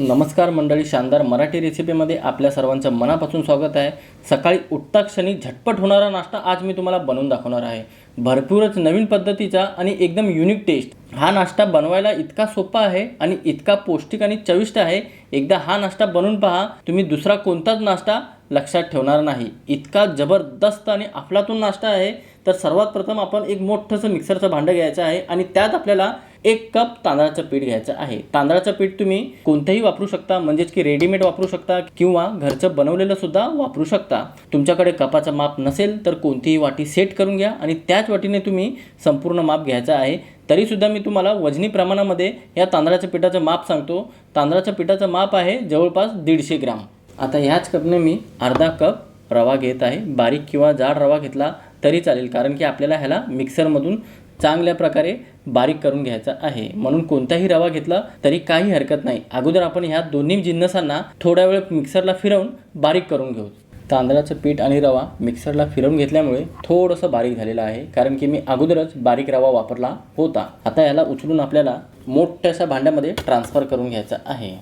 नमस्कार मंडळी शानदार मराठी रेसिपीमध्ये आपल्या सर्वांचं मनापासून स्वागत आहे. सकाळी उठता क्षणी झटपट होणारा नाश्ता आज मी तुम्हाला बनवून दाखवणार आहे. भरपूरच नवीन पद्धतीचा आणि एकदम युनिक टेस्ट हा नाश्ता बनवायला इतका सोपा आहे आणि इतका पौष्टिक आणि चविष्ट आहे. एकदा हा नाश्ता बनवून पहा. तुम्ही दुसरा कोणताच नाश्ता लक्षात ठेवणार नाही. इतका जबरदस्त आणि अफलातून नाश्ता आहे तर सर्वात प्रथम आपण एक मोठंसं मिक्सरचं भांडं घ्यायचं आहे आणि त्यात आपल्याला एक कप तांदळाचं पीठ घ्यायचं आहे. तांदळाचं पीठ तुम्ही कोणतंही वापरू शकता म्हणजेच की रेडीमेड वापरू शकता किंवा घरचं बनवलेलं सुद्धा वापरू शकता. तुमच्याकडे कपाचं माप नसेल तर कोणतीही वाटी सेट करून घ्या आणि त्याच वाटीने तुम्ही संपूर्ण माप घ्यायचं आहे. तरीसुद्धा मी तुम्हाला वजनी प्रमाणामध्ये या तांदळाच्या पिठाचं माप सांगतो. तांदळाच्या पिठाचं माप आहे जवळपास दीडशे ग्राम. आता ह्याच कपने मी अर्धा कप रवा घेत आहे. बारीक किंवा जाड रवा घेतला तरी चालेल कारण की आपल्याला ह्याला मिक्सरमधून चांगल्या प्रकारे बारीक करून घ्यायचा आहे. म्हणून कोणताही रवा घेतला तरी काही हरकत नाही. अगोदर आपण ह्या दोन्ही जिन्नसांना थोडा वेळ मिक्सरला फिरवून बारीक करून घेऊ. तांदळाचं पीठ आणि रवा मिक्सरला फिरवून घेतल्यामुळे थोडंसं बारीक झालेलं आहे कारण की मी अगोदरच बारीक रवा वापरला होता. आता याला उचलून आपल्याला मोठ्याशा भांड्यामध्ये ट्रान्सफर करून घ्यायचा आहे.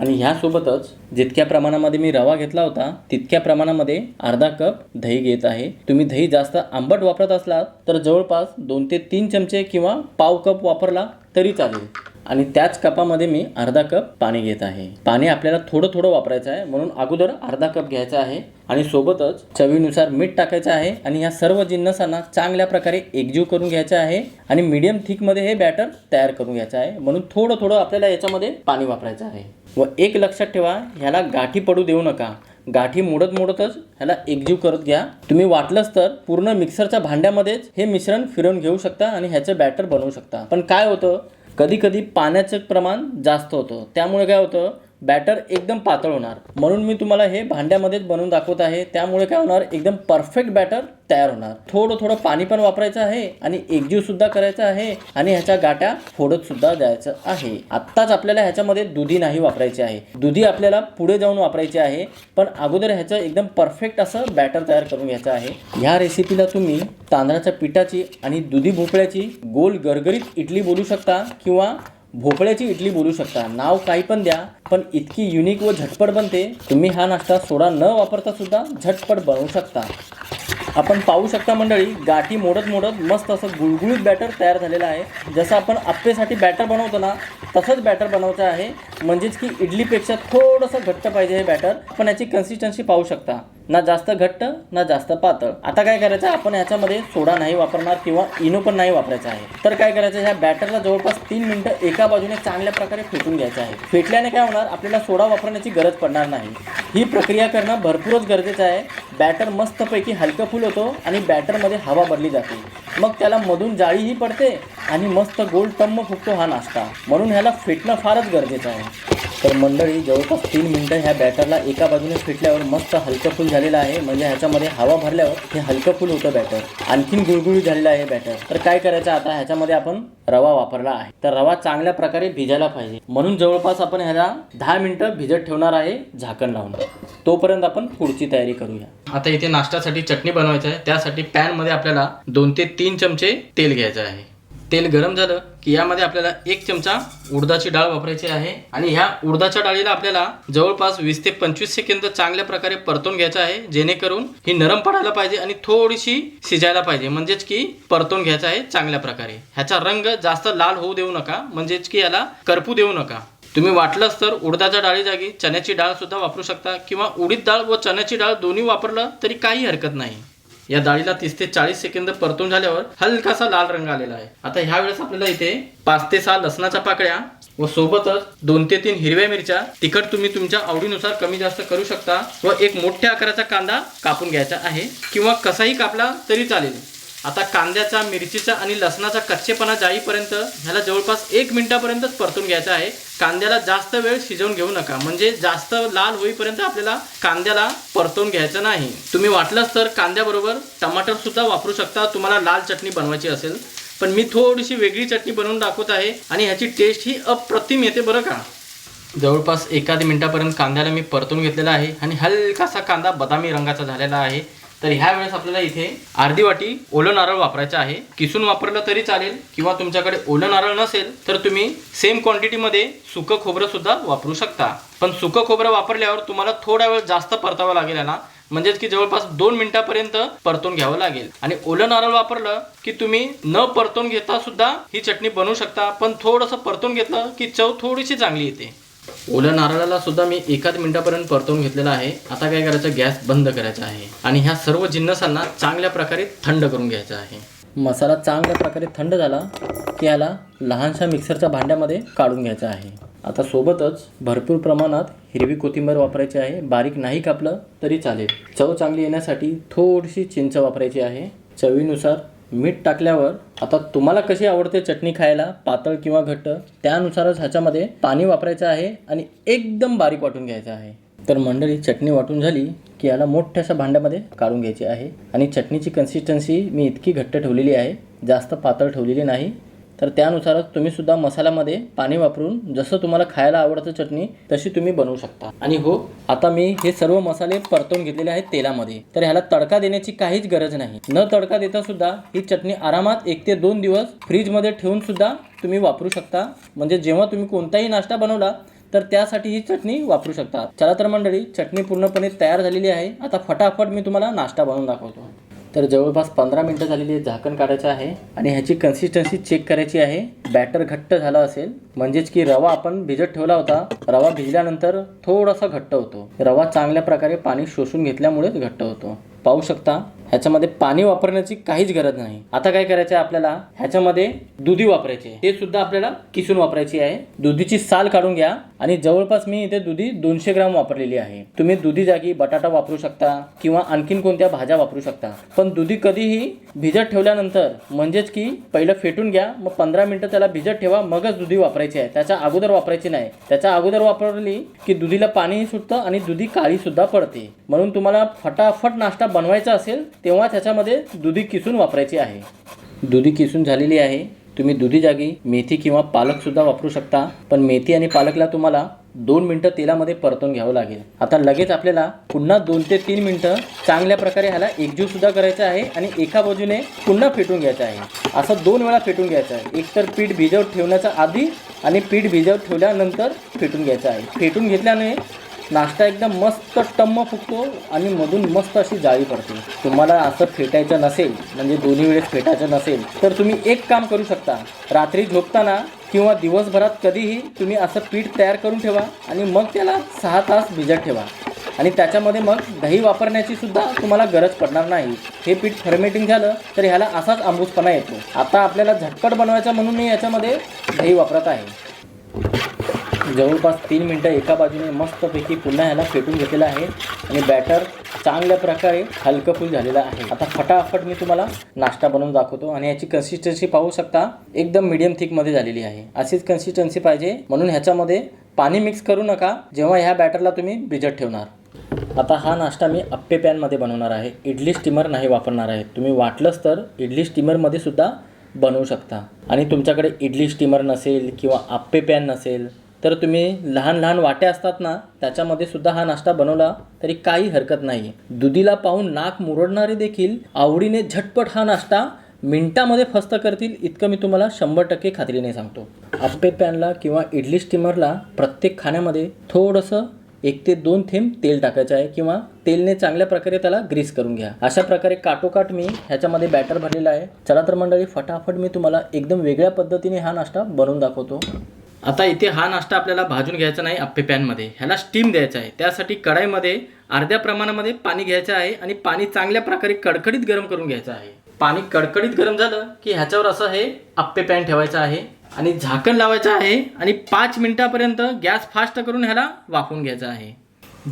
आणि ह्यासोबतच जितक्या प्रमाणामध्ये मी रवा घेतला होता तितक्या प्रमाणामध्ये अर्धा कप दही घेत आहे. तुम्ही दही जास्त आंबट वापरत असलात तर जवळपास दोन ते तीन चमचे किंवा पाव कप वापरला तरी चालेल. आणि त्याच कपामध्ये मी अर्धा कप पाणी घेत आहे. पाणी आपल्याला थोडं थोडं वापरायचं आहे म्हणून अगोदर अर्धा कप घ्यायचा आहे आणि सोबतच चवीनुसार मीठ टाकायचं आहे आणि या सर्व जिन्नसांना चांगल्या प्रकारे एकजीव करून घ्यायचं आहे आणि मीडियम थिकमध्ये हे बॅटर तयार करून घ्यायचं आहे. म्हणून थोडं थोडं आपल्याला याच्यामध्ये पाणी वापरायचं आहे. व एक लक्षात ठेवा ह्याला गाठी पडू देऊ नका. गाठी मोडत मोडतच ह्याला एकजीव करत घ्या. तुम्ही वाटलंच तर पूर्ण मिक्सरच्या भांड्यामध्येच हे मिश्रण फिरवून घेऊ शकता आणि ह्याचं बॅटर बनवू शकता. पण काय होतं कधीकधी पाण्याचं प्रमाण जास्त होतं. त्यामुळे काय होतं बॅटर एकदम पातळ होणार. म्हणून मी तुम्हाला हे भांड्यामध्येच बनवून दाखवत आहे. त्यामुळे काय होणार? एकदम परफेक्ट बॅटर तयार होणार. थोडं थोडं पाणी पण वापरायचं आहे आणि एकजीव सुद्धा करायचं आहे आणि ह्याच्या गाठ्या फोडत सुद्धा द्यायचं आहे. आत्ताच आपल्याला ह्याच्यामध्ये दुधी नाही वापरायची आहे. दुधी आपल्याला पुढे जाऊन वापरायची आहे पण अगोदर ह्याचं एकदम परफेक्ट असं बॅटर तयार करून घ्यायचं आहे. ह्या रेसिपीला तुम्ही तांदळाच्या पिठाची आणि दुधी भोपळ्याची गोल गरगरीत इडली बोलू शकता किंवा भोपळ्याची इडली बोलू शकता. नाव काही पण द्या पण इतकी युनिक व झटपट बनते. तुम्ही हा नाश्ता सोडा न वापरता सुद्धा झटपट बनवू शकता. आपण पाहू शकता मंडळी गाठी मोडत मोडत मस्त असं गुळगुळीत बॅटर तयार झालेलं आहे. जसं आपण आप्पेसाठी बॅटर बनवतो ना तसंच बॅटर बनवायचं आहे. म्हणजेच की इडलीपेक्षा थोडंसं घट्ट पाहिजे हे बॅटर पण याची कन्सिस्टन्सी पाहू शकता. ना जास्त घट्ट ना जास्त पातळ. आता काय करायचं? आपण ह्याच्यामध्ये सोडा नाही वापरणार किंवा इनो पण नाही वापरायचा आहे. तर काय करायचं? ह्या बॅटरला जवळपास तीन मिनटं एका बाजूने चांगल्या प्रकारे फेटून घ्यायचं आहे. फेटल्याने काय होणार? आपल्याला सोडा वापरण्याची गरज पडणार नाही. ही प्रक्रिया करणं भरपूरच गरजेचं आहे. बॅटर मस्तपैकी हलकं फुल होतो आणि बॅटरमध्ये हवा भरली जाते. मग त्याला मधून जाळीही पडते आणि मस्त गोल टम्म फुकतो हा नाश्ता. म्हणून ह्याला फेटणं फारच गरजेचं आहे. तर मंडळी जवळपास तीन मिनटं ह्या बॅटरला एका बाजूने फिटल्यावर मस्त हलकं फुल झालेलं आहे. म्हणजे ह्याच्यामध्ये हवा भरल्यावर हे हलकं फुल होतं बॅटर. आणखीन गुळगुळी झालेलं आहे बॅटर. तर काय करायचं आता? ह्याच्यामध्ये आपण रवा वापरला आहे. तर रवा चांगल्या प्रकारे भिजायला पाहिजे. म्हणून जवळपास आपण ह्याला दहा मिनटं भिजत ठेवणार आहे झाकण लावून. तोपर्यंत आपण पुढची तयारी करूया. आता इथे नाश्त्यासाठी चटणी बनवायची आहे. त्यासाठी पॅनमध्ये आपल्याला दोन ते तीन चमचे तेल घ्यायचं आहे. तेल गरम झालं की यामध्ये आपल्याला एक चमचा उडदाची डाळ वापरायची आहे. आणि ह्या उडदाच्या डाळीला आपल्याला जवळपास वीस ते पंचवीस सेकंद चांगल्या प्रकारे परतून घ्यायचं आहे. जेणेकरून ही नरम पडायला पाहिजे आणि थोडीशी शिजायला पाहिजे. म्हणजेच की परतून घ्यायचं आहे चांगल्या प्रकारे. ह्याचा रंग जास्त लाल होऊ देऊ नका. म्हणजेच की याला करपू देऊ नका. तुम्ही वाटलंच तर उडदाच्या डाळी जागी चण्याची डाळ सुद्धा वापरू शकता किंवा उडीद डाळ व चण्याची डाळ दोन्ही वापरलं तरी काही हरकत नाही. या डाळीला तीस ते चाळीस सेकंद परतून झाल्यावर हलकासा लाल रंग आलेला आहे. आता ह्या वेळेस आपल्याला इथे पाच ते सहा लसणाच्या पाकळ्या व सोबतच दोन ते तीन हिरव्या मिरच्या तिखट तुम्ही तुमच्या आवडीनुसार कमी जास्त करू शकता व एक मोठ्या आकाराचा कांदा कापून घ्यायचा आहे किंवा कसाही कापला तरी चालेल. आता कांद्याचा मिरचीचा आणि लसणाचा कच्चेपणा जाईपर्यंत ह्याला जवळपास एक मिनिटापर्यंतच परतून घ्यायचा आहे. कांद्याला जास्त वेळ शिजवून घेऊ नका. म्हणजे जास्त लाल होईपर्यंत आपल्याला कांद्याला परतून घ्यायचं नाही. तुम्ही वाटलंच तर कांद्याबरोबर टमाटर सुद्धा वापरू शकता. तुम्हाला लाल चटणी बनवायची असेल. पण मी थोडीशी वेगळी चटणी बनवून दाखवत आहे आणि ह्याची टेस्ट ही अप्रतिम येते बरं का? जवळपास एखादी मिनिटापर्यंत कांद्याला मी परतून घेतलेला आहे आणि हलकासा कांदा बदामी रंगाचा झालेला आहे. तर ह्या वेळेस आपल्याला इथे अर्धी वाटी ओलं नारळ वापरायचं आहे. किसून वापरलं तरी चालेल किंवा तुमच्याकडे ओलं नारळ नसेल तर तुम्ही सेम क्वांटिटीमध्ये सुकं खोबरं सुद्धा वापरू शकता. पण सुकं खोबरं वापरल्यावर तुम्हाला थोडा वेळ जास्त परतावं लागेल याला. म्हणजेच की जवळपास दोन मिनिटापर्यंत परतून घ्यावं लागेल. आणि ओलं नारळ वापरलं की तुम्ही न परतून घेता सुद्धा ही चटणी बनवू शकता. पण थोडंसं परतून घेतलं की चव थोडीशी चांगली येते. ओल्या नारळाला सुद्धा मी एकाच मिनिटापर्यंत परतवून घेतलेला आहे. आता काय करायचं? गॅस बंद करायचा आहे. आणि ह्या सर्व जिन्नसांना चांगल्या प्रकारे थंड करून घ्यायचा आहे. मसाला चांगल्या प्रकारे थंड झाला की याला लहानशा मिक्सरच्या भांड्यामध्ये काढून घ्यायचा आहे. आता सोबतच भरपूर प्रमाणात हिरवी कोथिंबीर वापरायची आहे. बारीक नाही कापलं तरी चालेल. चव चांगली येण्यासाठी थोडीशी चिंच वापरायची आहे. चवीनुसार मीठ टाकल्यावर आता तुम्हाला कशी आवडते चटणी खायला? पातळ किंवा घट्ट? त्यानुसारच ह्याच्यामध्ये पाणी वापरायचं आहे आणि एकदम बारीक वाटून घ्यायचं आहे. तर मंडळी चटणी वाटून झाली की याला मोठ्याशा भांड्यामध्ये काढून घ्यायची आहे. आणि चटणीची कन्सिस्टन्सी मी इतकी घट्ट ठेवलेली आहे. जास्त पातळ ठेवलेली नाही. तर त्यानुसारच तुम्ही सुद्धा मसाल्यामध्ये पाणी वापरून जसं तुम्हाला खायला आवडतं चटणी तशी तुम्ही बनवू शकता. आणि हो आता मी हे सर्व मसाले परतवून घेतलेले आहेत तेलामध्ये. तर ह्याला तडका देण्याची काहीच गरज नाही. न तडका देता सुद्धा ही चटणी आरामात एक ते दोन दिवस फ्रीजमध्ये ठेवून सुद्धा तुम्ही वापरू शकता. म्हणजे जेव्हा तुम्ही कोणताही नाश्ता बनवला तर त्यासाठी ही चटणी वापरू शकता. चला तर मंडळी चटणी पूर्णपणे तयार झालेली आहे. आता फटाफट मी तुम्हाला नाश्ता बनवून दाखवतो. तर जवळपास पंधरा मिनटं झालेली आहे झाकण काढायचं आहे आणि ह्याची कन्सिस्टन्सी चेक करायची आहे. बॅटर घट्ट झाला असेल म्हणजेच की रवा आपण भिजत ठेवला होता रवा भिजल्यानंतर थोडासा घट्ट होतो. रवा चांगल्या प्रकारे पाणी शोषून घेतल्यामुळेच घट्ट होतो. पाहू शकता ह्याच्यामध्ये पाणी वापरण्याची काहीच गरज नाही. आता काय करायचं आहे आपल्याला? ह्याच्यामध्ये दुधी वापरायची आहे. ते सुद्धा आपल्याला किसून वापरायची आहे. दुधीची साल काढून घ्या आणि जवळपास मी इथे दुधी दोनशे ग्राम वापरलेली आहे. तुम्ही दुधी जागी बटाटा वापरू शकता किंवा आणखीन कोणत्या भाज्या वापरू शकता. पण दुधी कधीही भिजत ठेवल्यानंतर म्हणजेच की पहिलं फेटून घ्या मग पंधरा मिनिटं त्याला भिजत ठेवा मगच दुधी वापरायची आहे. त्याच्या अगोदर वापरायची नाही. त्याच्या अगोदर वापरली की दुधीला पाणीही सुटतं आणि दुधी काळी सुद्धा पडते. म्हणून तुम्हाला फटाफट नाश्ता बनवायचा असेल तेव्हा त्याच्यामध्ये दुधी किसून वापरायची आहे. दुधी किसून झालेली आहे. तुम्ही दुधी जागी मेथी किंवा पालकसुद्धा वापरू शकता. पण मेथी आणि पालकला तुम्हाला दोन मिनटं तेलामध्ये परतून घ्यावं लागेल. आता लगेच आपल्याला पुन्हा दोन ते तीन मिनटं चांगल्या प्रकारे ह्याला एकजीवसुद्धा करायचं आहे आणि एका बाजूने पुन्हा फेटून घ्यायचं आहे. असं दोन वेळा फेटून घ्यायचं आहे. एक तर पीठ भिजवत ठेवण्याच्या आधी आणि पीठ भिजवत ठेवल्यानंतर फेटून घ्यायचं आहे. फेटून घेतल्याने नाश्ता एकदम मस्त टम्म फुगतो आणि मधून मस्त अशी जाळी पडते. तुम्हाला असं फेटायचं नसेल म्हणजे दोन्ही वेळेस फेटायचं नसेल तर तुम्ही एक काम करू शकता. रात्री झोपताना किंवा दिवसभरात कधीही तुम्ही असं पीठ तयार करून ठेवा आणि मग त्याला सहा तास भिजत ठेवा. आणि त्याच्यामध्ये मग दही वापरण्याची सुद्धा तुम्हाला गरज पडणार नाही. हे पीठ फर्मेटिंग झालं तर ह्याला असाच आंबूसपणा येतो. आता आपल्याला झटपट बनवायचा म्हणून मी याच्यामध्ये दही वापरत आहे. जवळपास तीन मिनटं एका बाजूने मस्तपैकी पुन्हा ह्याला फेटून घेतलेलं आहे. आणि बॅटर चांगल्या प्रकारे हलकफुल झालेला झालेलं आहे. आता फटाफट मी तुम्हाला नाश्ता बनवून दाखवतो आणि याची कन्सिस्टन्सी पाहू शकता एकदम मिडियम थिकमध्ये झालेली आहे. अशीच कन्सिस्टन्सी पाहिजे. म्हणून ह्याच्यामध्ये पाणी मिक्स करू नका जेव्हा ह्या बॅटरला तुम्ही भिजत ठेवणार. आता हा नाश्ता मी अप्पे पॅनमध्ये बनवणार आहे. इडली स्टीमर नाही वापरणार आहे. तुम्ही वाटलंच तर इडली स्टीमरमध्ये सुद्धा बनवू शकता. आणि तुमच्याकडे इडली स्टीमर नसेल किंवा आप्पे पॅन नसेल तर तुम्ही लहान लहान वाट्या असतात ना त्याच्यामध्ये सुद्धा हा नाश्ता बनवला तरी काही हरकत नाही. दुधीला पाहून नाक मुरडणारे देखील आवडीने झटपट हा नाश्ता मिनटामध्ये फस्त करतील इतकं मी तुम्हाला शंभर टक्के खात्रीने सांगतो. आप्पे पॅनला किंवा इडली स्टीमरला प्रत्येक खाण्यामध्ये थोडंसं एक ते दोन थेंब तेल टाकायचं आहे किंवा तेलने चांगल्या प्रकारे त्याला ग्रीस करून घ्या. अशा प्रकारे काटोकाट मी ह्याच्यामध्ये बॅटर भरलेला आहे. चला तर मंडळी फटाफट मी तुम्हाला एकदम वेगळ्या पद्धतीने हा नाश्ता बनवून दाखवतो. आता इथे हा नाश्ता आपल्याला भाजून घ्यायचा नाही अप्पे पॅनमध्ये. ह्याला स्टीम द्यायचा आहे. त्यासाठी कढाईमध्ये अर्ध्या प्रमाणामध्ये पाणी घ्यायचं आहे आणि पाणी चांगल्या प्रकारे कडकडीत गरम करून घ्यायचं आहे. पाणी कडकडीत गरम झालं की ह्याच्यावर असं हे अप्पे पॅन ठेवायचं आहे आणि झाकण लावायचं आहे आणि पाच मिनिटापर्यंत गॅस फास्ट करून ह्याला वाफवून घ्यायचा आहे.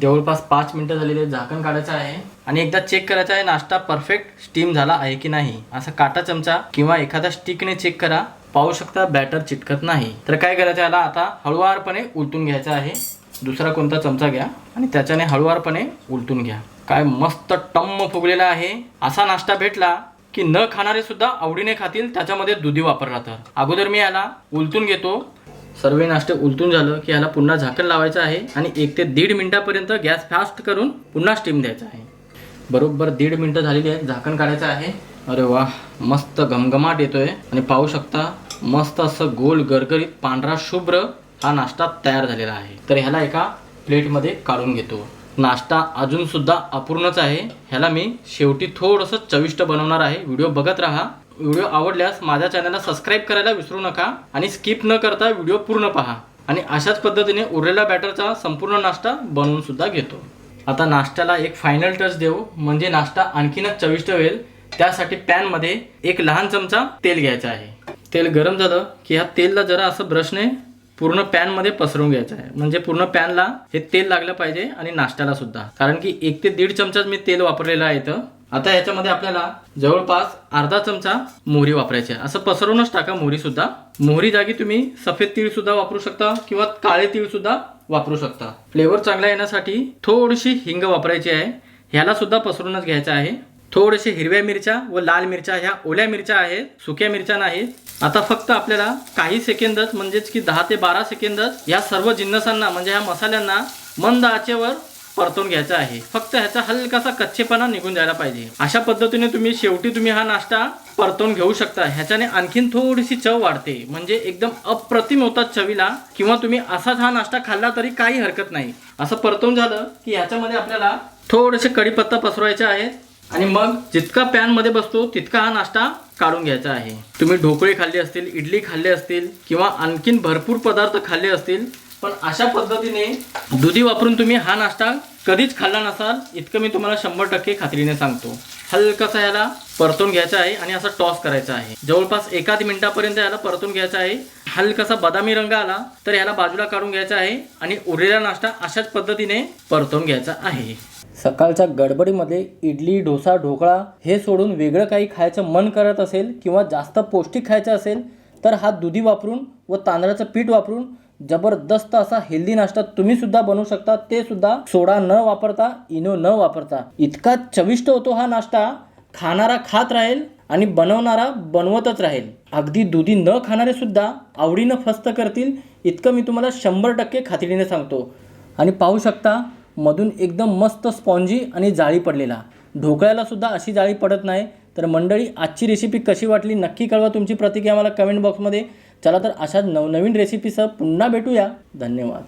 जवळपास पाच मिनटं झालेले झाकण काढायचं आहे आणि एकदा चेक करायचं आहे नाश्ता परफेक्ट स्टीम झाला आहे की नाही. असा काटा चमचा किंवा एखादा स्टिकने चेक करा. पाहू शकता बॅटर चिटकत नाही. तर काय करायचं याला आता हळुवारपणे उलटून घ्यायचं आहे. दुसरा कोणता चमचा घ्या आणि त्याच्याने हळुवारपणे उलटून घ्या. काय मस्त टम्म फुगलेला आहे. असा नाश्ता भेटला की न खाणारे सुद्धा आवडीने खातील त्याच्यामध्ये दुधी वापरला तर. अगोदर मी याला उलटून घेतो. सर्व नाश्ते उलटून झालं की ह्याला पुन्हा झाकण लावायचं आहे आणि एक ते दीड मिनिटापर्यंत गॅस फास्ट करून पुन्हा स्टीम द्यायचा आहे. बरोबर दीड मिनटं झालेली आहेत झाकण काढायचं आहे. अरे वा मस्त घमघमाट येतोय. आणि पाहू शकता मस्त असं गोल गरगरीत पांढरा शुभ्र हा नाश्ता तयार झालेला आहे. तर ह्याला एका प्लेटमध्ये काढून घेतो. नाश्ता अजून सुद्धा अपूर्णच आहे. ह्याला मी शेवटी थोडंसं चविष्ट बनवणार आहे. व्हिडिओ बघत राहा. व्हिडिओ आवडल्यास माझ्या चॅनलला सबस्क्राईब करायला विसरू नका आणि स्किप न करता व्हिडिओ पूर्ण पहा. आणि अशाच पद्धतीने उरलेला बॅटरचा संपूर्ण नाश्ता बनवून सुद्धा घेतो. आता नाश्त्याला एक फायनल टच देऊ. म्हणजे नाश्ता आणखीनच चविष्ट होईल. त्यासाठी पॅनमध्ये एक लहान चमचा तेल घ्यायचा आहे. तेल गरम झालं की ह्या तेलला जरा असं ब्रशने पूर्ण पॅनमध्ये पसरवून घ्यायचं आहे. म्हणजे पूर्ण पॅनला हे तेल लागलं पाहिजे आणि नाश्त्याला सुद्धा. कारण की एक ते दीड चमचाच मी तेल वापरलेलं आहे इथं. आता याच्यामध्ये आपल्याला जवळपास अर्धा चमचा मोहरी वापरायची आहे. असं पसरवूनच टाका मोहरी सुद्धा. मोहरी जागी तुम्ही सफेद तीळ सुद्धा वापरू शकता किंवा काळे तीळ सुद्धा वापरू शकता. फ्लेवर चांगला येण्यासाठी थोडीशी हिंग वापरायची आहे. ह्याला सुद्धा पसरूनच घ्यायचं आहे. थोडेसे हिरव्या मिरच्या व लाल मिरच्या ह्या ओल्या मिरच्या आहेत सुक्या मिरच्या नाहीत. आता फक्त आपल्याला काही सेकंदच म्हणजेच की दहा ते बारा सेकंदच या सर्व जिन्नसांना म्हणजे ह्या मसाल्यांना मंद आचेवर परतून घ्यायचा आहे. फक्त ह्याचा हलकासा कच्चेपणा निघून जायला पाहिजे. अशा पद्धतीने तुम्ही शेवटी तुम्ही हा नाश्ता परतून घेऊ शकता. ह्याच्याने आणखीन थोडीशी चव वाढते. म्हणजे एकदम अप्रतिम होतात चवीला किंवा तुम्ही असाच हा नाश्ता खाल्ला तरी काही हरकत नाही. असं परतून झालं की ह्याच्यामध्ये आपल्याला थोडेसे कढीपत्ता पसरवायचे आहेत. आणि मग जितका पॅनमध्ये बसतो तितका हा नाश्ता काढून घ्यायचा आहे. तुम्ही ढोकळे खाल्ले असतील इडली खाल्ले असतील किंवा आणखीन भरपूर पदार्थ खाल्ले असतील पण अशा पद्धतीने दुधी वापरून तुम्ही हा नाश्ता कधीच खाल्ला नसाल इतकं मी तुम्हाला शंभर टक्के खात्रीने सांगतो. हलकासा याला परतून घ्यायचा आहे आणि असा टॉस करायचा आहे. जवळपास एकाच मिनिटापर्यंत याला परतून घ्यायचा आहे. हलकासा बदामी रंग आला तर याला बाजूला काढून घ्यायचा आहे आणि उरलेला नाश्ता अशाच पद्धतीने परतून घ्यायचा आहे. सकाळच्या गडबडीमध्ये इडली डोसा ढोकळा हे सोडून वेगळं काही खायचं मन करत असेल किंवा जास्त पौष्टिक खायचं असेल तर हा दुधी वापरून व तांदळाचं पीठ वापरून जबरदस्त असा हेल्दी नाश्ता तुम्ही सुद्धा बनवू शकता. ते सुद्धा सोडा न वापरता इनो न वापरता. इतका चविष्ट होतो हा नाश्ता. खाणारा खात राहील आणि बनवणारा बनवतच राहील. अगदी दुधी न खाणारे सुद्धा आवडीनं फस्त करतील. इतकं मी तुम्हाला शंभर टक्के खात्रीने सांगतो. आणि पाहू शकता मधून एकदम मस्त स्पॉन्जी आणि जाळी पडलेला. ढोकळ्यालासुद्धा अशी जाळी पडत नाही. तर मंडळी आजची रेसिपी कशी वाटली नक्की कळवा तुमची प्रतिक्रिया मला कमेंट बॉक्समध्ये चला तर अशाच नवनवीन रेसिपीसह पुन्हा भेटूया. धन्यवाद.